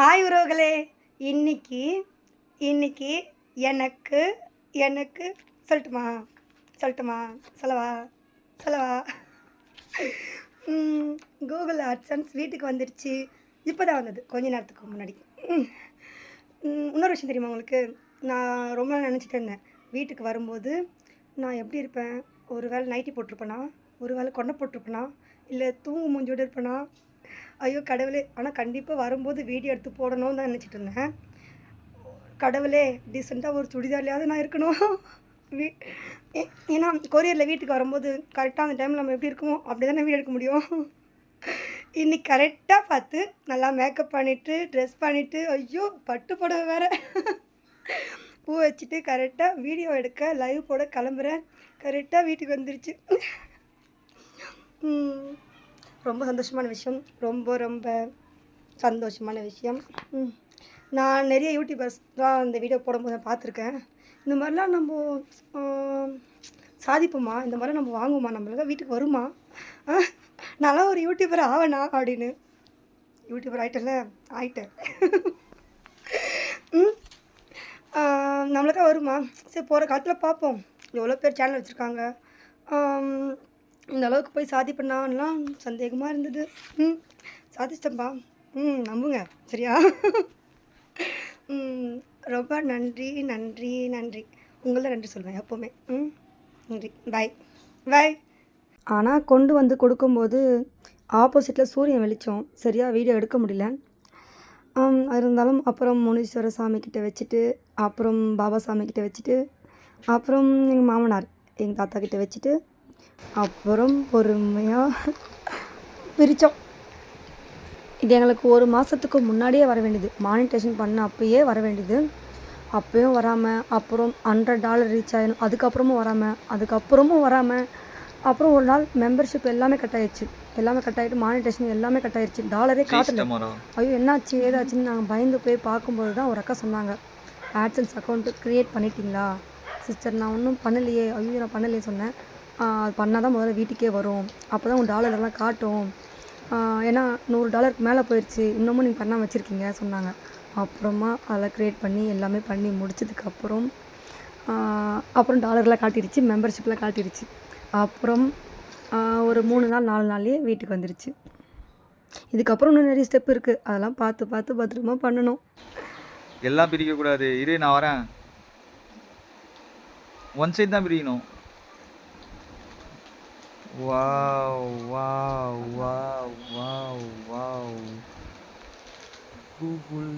Hi உறவுகளே. இன்னைக்கு இன்னைக்கு எனக்கு எனக்கு சொல்லட்டுமா? சொல்லட்டுமா? சொல்லவா? சொல்லவா? கூகுள் ஆட்சன்ஸ் வீட்டுக்கு வந்துடுச்சு. இப்போ தான் வந்தது. கொஞ்ச நேரத்துக்கு முன்னாடி. இன்னொரு விஷயம் தெரியுமா உங்களுக்கு? நான் ரொம்ப நாள் நினச்சிட்டு இருந்தேன். வீட்டுக்கு வரும்போது நான் எப்படி இருப்பேன்? ஒரு வேளை நைட்டி போட்டிருப்பேனா? ஒரு வேளை கொண்டை போட்டிருப்பேனா? இல்லை தூங்கு மூஞ்சோடு இருப்பேனா? ஐயோ கடவுளே. ஆனால் கண்டிப்பாக வரும்போது வீடியோ எடுத்து போடணும்னு தான் நினச்சிட்டு இருந்தேன். கடவுளே டீசெண்டாக ஒரு சுடிதார்லையாவது நான் இருக்கணும். வீ ஏன்னா கொரியரில் வீட்டுக்கு வரும்போது கரெக்டாக அந்த டைமில் நம்ம எப்படி இருக்குமோ அப்படி தானே வீடியோ எடுக்க முடியும். இன்னைக்கு கரெக்டாக பார்த்து நல்லா மேக்கப் பண்ணிவிட்டு ட்ரெஸ் பண்ணிவிட்டு ஐயோ பட்டு புடவை வேறு. பூ வச்சுட்டு கரெக்டாக வீடியோ எடுக்க லைவ் போட கிளம்புறேன். கரெக்டாக வீட்டுக்கு வந்துருச்சு. ம், ரொம்ப சந்தோஷமான விஷயம். ரொம்ப ரொம்ப சந்தோஷமான விஷயம். நான் நிறைய யூடியூபர்ஸ் தான் இந்த வீடியோ போடும்போது நான் பார்த்துருக்கேன். இந்த மாதிரிலாம் நம்ம சாதிப்போமா? இந்த மாதிரிலாம் நம்ம வாங்குவோமா? நம்மளுக்கு வீட்டுக்கு வருமா? நான்லாம் ஒரு யூடியூபர் ஆவேனா? அப்படின்னு. யூடியூபர் ஆகிட்டல ஆகிட்டேன் நம்மளுக்காக நம்மளுக்கா வருமா? சரி போகிற காலத்தில் பார்ப்போம். எவ்வளோ பேர் சேனல் வச்சுருக்காங்க? இந்த அளவுக்கு போய் சாதிப்பண்ணான்லாம் சந்தேகமாக இருந்தது. ம் சாதிச்சிட்டேன்ப்பா ம் நம்புங்க. சரியா? ம் ரொம்ப நன்றி நன்றி நன்றி. உங்களை நன்றி சொல்வேன் எப்போவுமே. ம் நன்றி. பாய் பாய் ஆனால் கொண்டு வந்து கொடுக்கும்போது ஆப்போசிட்டில் சூரியன் வெளிச்சம். சரியாக வீடியோ எடுக்க முடியல. அது இருந்தாலும் அப்புறம் முனீஸ்வர சாமிக்கிட்ட வச்சுட்டு அப்புறம் பாபா சாமிக்கிட்ட வச்சுட்டு அப்புறம் எங்கள் மாமனார் எங்கள் தாத்தா கிட்ட வச்சுட்டு அப்புறம் பொறுமையாக பிரித்தோம் இது எங்களுக்கு ஒரு மாதத்துக்கு முன்னாடியே வர வேண்டியது. மானிட்டேஷன் பண்ண அப்பயே வர வேண்டியது. அப்பயும் வராமல் அப்புறம் ஹண்ட்ரட் டாலர் ரீச் ஆகணும் அதுக்கப்புறமும் வராமல் அதுக்கப்புறமும் வராமல் அப்புறம் ஒரு நாள் மெம்பர்ஷிப் எல்லாமே கட் ஆயிடுச்சு. எல்லாமே கட் ஆகிட்டு மானிட்டேஷன் எல்லாமே கட் ஆயிடுச்சு. டாலரே காட்டல. ஐயோ என்னாச்சு ஏதாச்சுன்னு நாங்கள் பயந்து போய் பார்க்கும்போது தான் ஒரு அக்கா சொன்னாங்க. ஆட்சன்ஸ் அக்கௌண்ட்டு க்ரியேட் பண்ணிட்டீங்களா? சிஸ்டர் நான் ஒன்றும் பண்ணலையே. ஐயோ நான் பண்ணலையே சொன்னேன். "ஆஹ், அது பண்ணால் தான் முதல்ல வீட்டுக்கே வரும். அப்போ தான் உங்கள் டாலர்லாம் காட்டும். ஏன்னா நூறு டாலருக்கு மேலே போயிடுச்சு இன்னமும் நீங்கள் பண்ணாமல் வச்சுருக்கீங்க சொன்னாங்க. அப்புறமா அதெல்லாம் க்ரியேட் பண்ணி எல்லாமே பண்ணி முடிச்சதுக்கப்புறம் அப்புறம் டாலர்லாம் காட்டிடுச்சு மெம்பர்ஷிப்லாம் காட்டிடுச்சு அப்புறம் ஒரு மூணு நாள் நாலு நாள்லேயே வீட்டுக்கு வந்துடுச்சு இதுக்கப்புறம் இன்னும் நிறைய ஸ்டெப் இருக்குது அதெல்லாம் பார்த்து பார்த்து பத்திரமா பண்ணணும். எல்லாம் பிரிக்கக்கூடாது. இரு நான் வரேன். ஒன் சைடு தான் பிரிக்கணும் Wow, wow, wow, wow, wow. Google